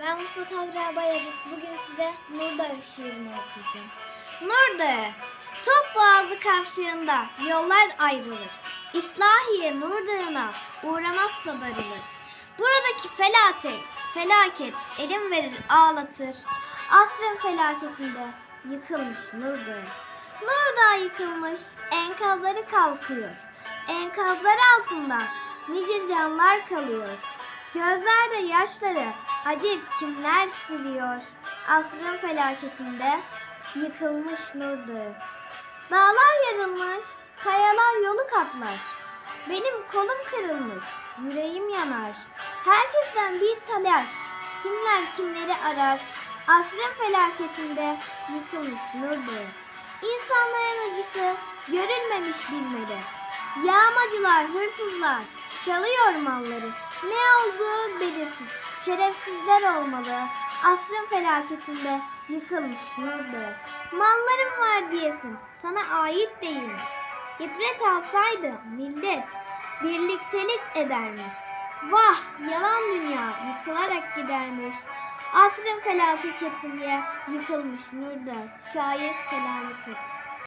Ben Mustafa Tazra Bayezid. Bugün size Nurda şiirini okuyacağım. Nurda, top boğazı kavşağında yollar ayrılır. İslahiye Nurdağ'ına uğramazsa darılır. Buradaki felaket, felaket elim verir ağlatır. Asrın felaketinde yıkılmış Nurdağ. Nurdağ yıkılmış, enkazları kalkıyor. Enkazlar altında nice canlar kalıyor. Gözlerde yaşları acip kimler siliyor. Asrın felaketinde yıkılmış Nur Dağı. Dağlar yarılmış, kayalar yolu kaplar. Benim kolum kırılmış, yüreğim yanar. Herkesten bir telaş, kimler kimleri arar. Asrın felaketinde yıkılmış Nur Dağı. İnsanların acısı görülmemiş bilmeli. Yağmacılar, hırsızlar çalıyor malları. Ne olduğu belirsiz. Şerefsizler olmalı. Asrın felaketinde yıkılmış Nurdağı. Mallarım var diyesin. Sana ait değilmiş. İbret alsaydı millet birliktelik edermiş. Vah yalan dünya yıkılarak gidermiş. Asrın felaketinde yıkılmış Nurdağı. Şair Selami Kurt.